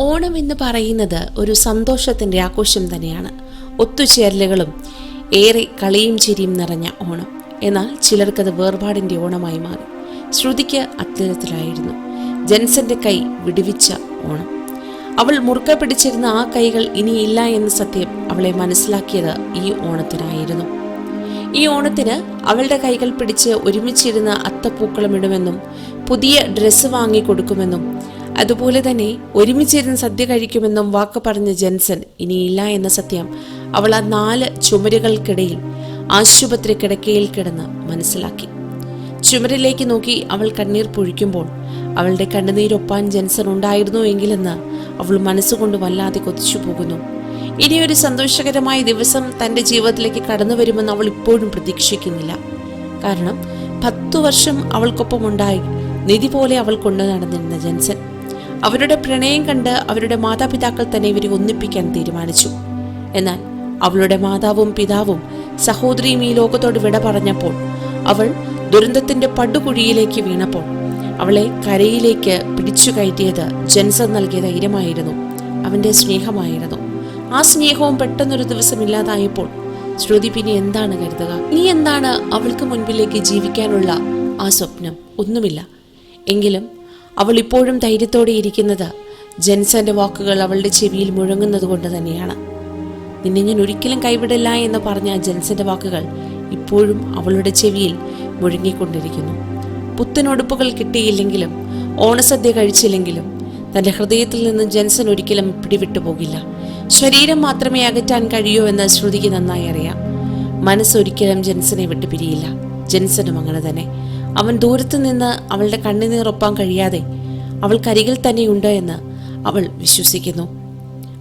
ഓണം എന്ന് പറയുന്നത് ഒരു സന്തോഷത്തിന്റെ ആഘോഷം തന്നെയാണ്. ഒത്തുചേരലുകളും ഏറെ കളിയും ചിരിയും നിറഞ്ഞ ഓണം. എന്നാൽ ചിലർക്കത് വേർപാടിന്റെ ഓണമായി മാറി. ശ്രുതിക്ക് അത്തരത്തിലായിരുന്നു ജെൻസന്റെ കൈ വിടുവിച്ച ഓണം. അവൾ മുറുക്ക പിടിച്ചിരുന്ന ആ കൈകൾ ഇനിയില്ല എന്ന സത്യം അവളെ മനസ്സിലാക്കിയത് ഈ ഓണത്തിനായിരുന്നു. ഈ ഓണത്തിന് അവളുടെ കൈകൾ പിടിച്ച് ഒരുമിച്ചിരുന്ന അത്തപ്പൂക്കളം ഇടുമെന്നും പുതിയ ഡ്രസ്സ് വാങ്ങി കൊടുക്കുമെന്നും അതുപോലെ തന്നെ ഒരുമിച്ചിരുന്ന് സദ്യ കഴിക്കുമെന്നും വാക്ക് പറഞ്ഞ ജെൻസൺ ഇനിയില്ല എന്ന സത്യം അവൾ ആ നാല് ചുമരുകൾക്കിടയിൽ ആശുപത്രി കിടക്കയിൽ കിടന്ന് മനസ്സിലാക്കി. ചുമരിലേക്ക് നോക്കി അവൾ കണ്ണീർ പൊഴിക്കുമ്പോൾ അവളുടെ കണ്ണുനീരൊപ്പാൻ ജെൻസൺ ഉണ്ടായിരുന്നു എങ്കിലെന്ന് അവൾ മനസ്സുകൊണ്ട് വല്ലാതെ കൊതിച്ചു പോകുന്നു. ഇനിയൊരു സന്തോഷകരമായ ദിവസം തന്റെ ജീവിതത്തിലേക്ക് കടന്നു വരുമെന്ന് അവൾ ഇപ്പോഴും പ്രതീക്ഷിക്കുന്നില്ല. കാരണം പത്തു വർഷം അവൾക്കൊപ്പം ഉണ്ടായി നിധി പോലെ അവൾ കൊണ്ടു നടന്നിരുന്ന ജെൻസൺ. അവരുടെ പ്രണയം കണ്ട് അവരുടെ മാതാപിതാക്കൾ തന്നെ ഇവരെ ഒന്നിപ്പിക്കാൻ തീരുമാനിച്ചു. എന്നാൽ അവളുടെ മാതാവും പിതാവും സഹോദരിയും ഈ ലോകത്തോട് വിട പറഞ്ഞപ്പോൾ അവൾ ദുരന്തത്തിന്റെ പടുകുഴിയിലേക്ക് വീണപ്പോൾ അവളെ കരയിലേക്ക് പിടിച്ചു കയറ്റിയത് ജെൻസൺ നൽകിയ ധൈര്യമായിരുന്നു. അവന്റെ സ്നേഹമായിരുന്നു. ആ സ്നേഹവും പെട്ടെന്നൊരു ദിവസം ഇല്ലാതായപ്പോൾ ശ്രുതി പിന്നെ എന്താണ് കരുതുക? നീ എന്താണ് അവൾക്ക് മുൻപിലേക്ക് ജീവിക്കാനുള്ള ആ സ്വപ്നം? ഒന്നുമില്ല. എങ്കിലും അവൾ ഇപ്പോഴും ധൈര്യത്തോടെ ഇരിക്കുന്നത്. ജെൻസന്റെ വാക്കുകൾ അവളുടെ ചെവിയിൽ മുഴങ്ങുന്നത് കൊണ്ട് തന്നെയാണ്. നിന്നെ ഞാൻ ഒരിക്കലും കൈവിടില്ല എന്ന് പറഞ്ഞ ജെൻസന്റെ വാക്കുകൾ ഇപ്പോഴും അവളുടെ ചെവിയിൽ മുഴങ്ങിക്കൊണ്ടിരിക്കുന്നു. പുത്തനുടുപ്പുകൾ കിട്ടിയില്ലെങ്കിലും ഓണസദ്യ കഴിച്ചില്ലെങ്കിലും തന്റെ ഹൃദയത്തിൽ നിന്ന് ജെൻസൻ ഒരിക്കലും പിടിവിട്ടു പോകില്ല ശരീരം മാത്രമേ അകറ്റാൻ കഴിയൂ എന്ന് ശ്രുതിക്ക് നന്നായി അറിയാം. മനസ്സൊരിക്കലും ജെൻസനെ വിട്ടു പിരിയില്ല ജെൻസനും അങ്ങനെ തന്നെ. അവൻ ദൂരത്തു നിന്ന് അവളുടെ കണ്ണുനീർ ഒപ്പാൻ കഴിയാതെ അവൾ കരികിൽ തന്നെയുണ്ട് എന്ന് അവൾ വിശ്വസിക്കുന്നു.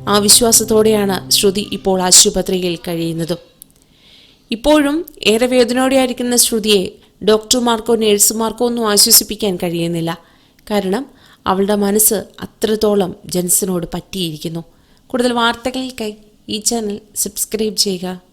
ആ വിശ്വാസത്തോടെയാണ് ശ്രുതി ഇപ്പോൾ ആശുപത്രിയിൽ കഴിയുന്നത്. ഇപ്പോഴും ഏറെ വേദനയോടെയായിരിക്കുന്ന ശ്രുതിയെ ഡോക്ടർമാർക്കോ നേഴ്സുമാർക്കോ ഒന്നും ആശ്വസിപ്പിക്കാൻ കഴിയുന്നില്ല. കാരണം അവളുടെ മനസ്സ് അത്രത്തോളം ജെൻസിനോട് പറ്റിയിരിക്കുന്നു. കൂടുതൽ വാർത്തകൾക്കായി ഈ ചാനൽ സബ്സ്ക്രൈബ് ചെയ്യുക.